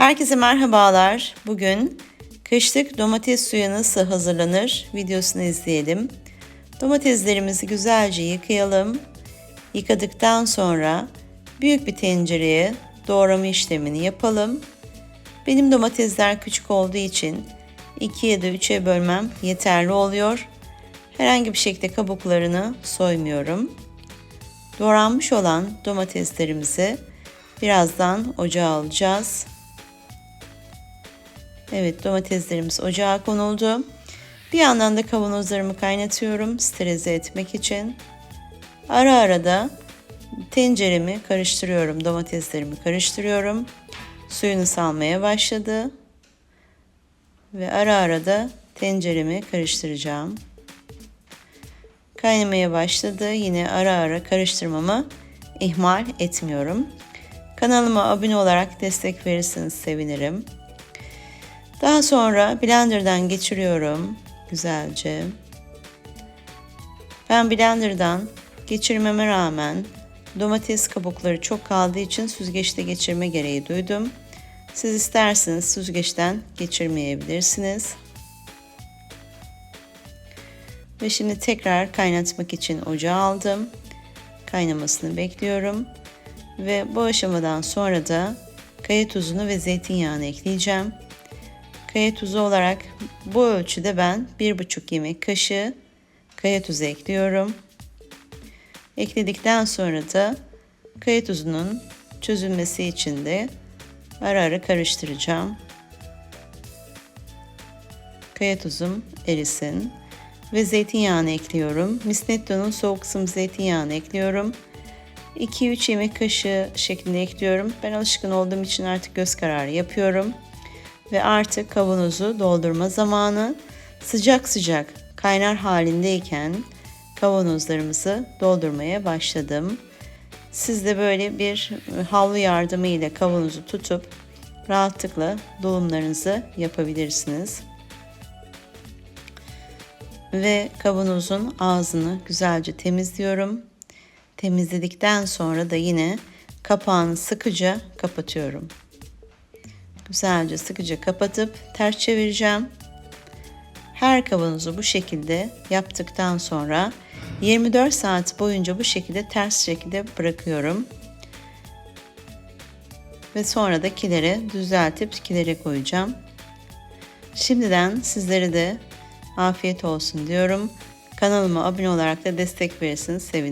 Herkese merhabalar. Bugün kışlık domates suyu nasıl hazırlanır videosunu izleyelim. Domateslerimizi güzelce yıkayalım. Yıkadıktan sonra büyük bir tencereye doğrama işlemini yapalım. Benim domatesler küçük olduğu için 2 ya da 3'e bölmem yeterli oluyor. Herhangi bir şekilde kabuklarını soymuyorum. Doğranmış olan domateslerimizi birazdan ocağa alacağız. Evet domateslerimiz ocağa konuldu. Bir yandan da kavanozlarımı kaynatıyorum sterilize etmek için. Ara ara da tenceremi karıştırıyorum. Domateslerimi karıştırıyorum. Suyunu salmaya başladı. Ve ara ara da tenceremi karıştıracağım. Kaynamaya başladı. Yine ara ara karıştırmamı ihmal etmiyorum. Kanalıma abone olarak destek verirseniz sevinirim. Daha sonra blenderdan geçiriyorum güzelce. Ben blenderdan geçirmeme rağmen domates kabukları çok kaldığı için süzgeçte geçirme gereği duydum. Siz isterseniz süzgeçten geçirmeyebilirsiniz. Ve şimdi tekrar kaynatmak için ocağa aldım. Kaynamasını bekliyorum. Ve bu aşamadan sonra da kaya tuzunu ve zeytinyağını ekleyeceğim. Kaya tuzu olarak bu ölçüde ben 1,5 yemek kaşığı kaya tuzu ekliyorum. Ekledikten sonra da kaya tuzunun çözülmesi için de ara ara karıştıracağım. Kaya tuzum erisin ve zeytinyağını ekliyorum. Misnetto'nun soğuk kısım zeytinyağını ekliyorum. 2-3 yemek kaşığı şeklinde ekliyorum. Ben alışkın olduğum için artık göz kararı yapıyorum. Ve artık kavanozu doldurma zamanı. Sıcak sıcak kaynar halindeyken kavanozlarımızı doldurmaya başladım. Siz de böyle bir havlu yardımı ile kavanozu tutup rahatlıkla dolumlarınızı yapabilirsiniz. Ve kavanozun ağzını güzelce temizliyorum. Temizledikten sonra da yine kapağını sıkıca kapatıyorum. Güzelce sıkıca kapatıp ters çevireceğim. Her kavanozu bu şekilde yaptıktan sonra 24 saat boyunca bu şekilde ters şekilde bırakıyorum. Ve sonra da kilere düzeltip kilere koyacağım. Şimdiden sizlere de afiyet olsun diyorum. Kanalıma abone olarak da destek verirseniz sevinirim.